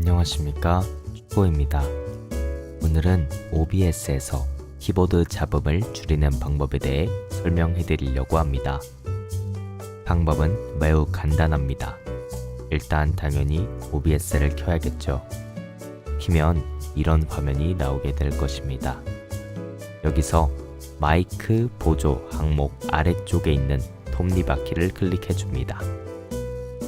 안녕하십니까 축보입니다. 오늘은 OBS에서 키보드 잡음을 줄이는 방법에 대해 설명해 드리려고 합니다. 방법은 매우 간단합니다. 일단 당연히 OBS를 켜야겠죠. 키면 이런 화면이 나오게 될 것입니다. 여기서 마이크 보조 항목 아래쪽에 있는 톱니바퀴를 클릭해 줍니다.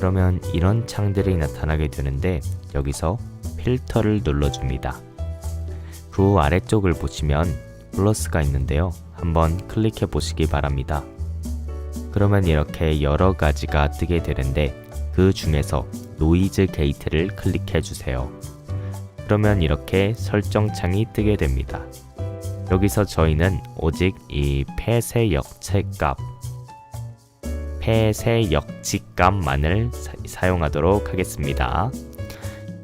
그러면 이런 창들이 나타나게 되는데 여기서 필터를 눌러줍니다. 그 아래쪽을 보시면 플러스가 있는데요. 한번 클릭해 보시기 바랍니다. 그러면 이렇게 여러 가지가 뜨게 되는데 그 중에서 노이즈 게이트를 클릭해 주세요. 그러면 이렇게 설정 창이 뜨게 됩니다. 여기서 저희는 오직 이 폐쇄 역체 값 폐쇄 역지 값만을 사, 용하도록 하겠습니다.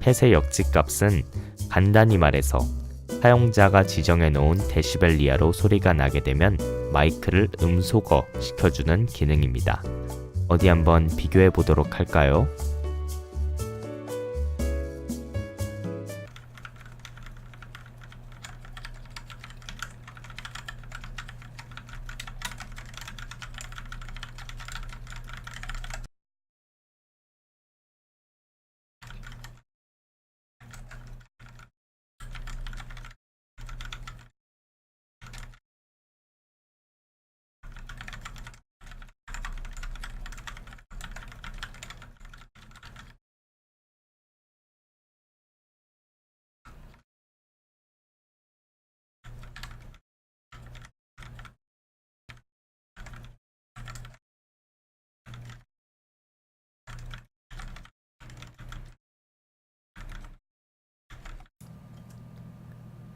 폐쇄 역지 값은 간단히 말해서 사용자가 지정해 놓은 데시벨 이하로 소리가 나게 되면 마이크를 음소거 시켜주는 기능입니다. 어디 한번 비교해 보도록 할까요?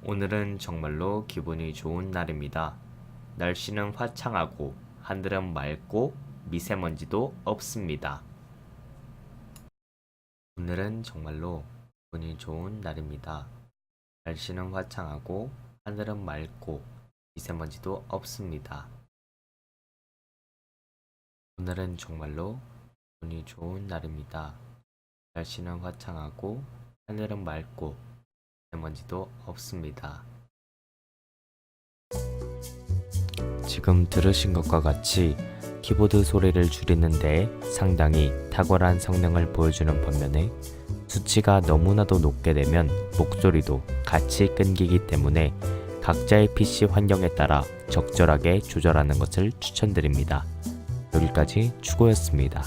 오늘은 정말로 기분이 좋은 날입니다. 날씨는 화창하고 하늘은 맑고 미세먼지도 없습니다. 오늘은 정말로 기분이 좋은 날입니다. 날씨는 화창하고 하늘은 맑고 미세먼지도 없습니다. 오늘은 정말로 기분이 좋은 날입니다. 날씨는 화창하고 하늘은 맑고 먼지도 없습니다. 지금 들으신 것과 같이 키보드 소리를 줄이는데 상당히 탁월한 성능을 보여주는 반면에 수치가 너무나도 높게 되면 목소리도 같이 끊기기 때문에 각자의 PC 환경에 따라 적절하게 조절하는 것을 추천드립니다. 여기까지 추고였습니다.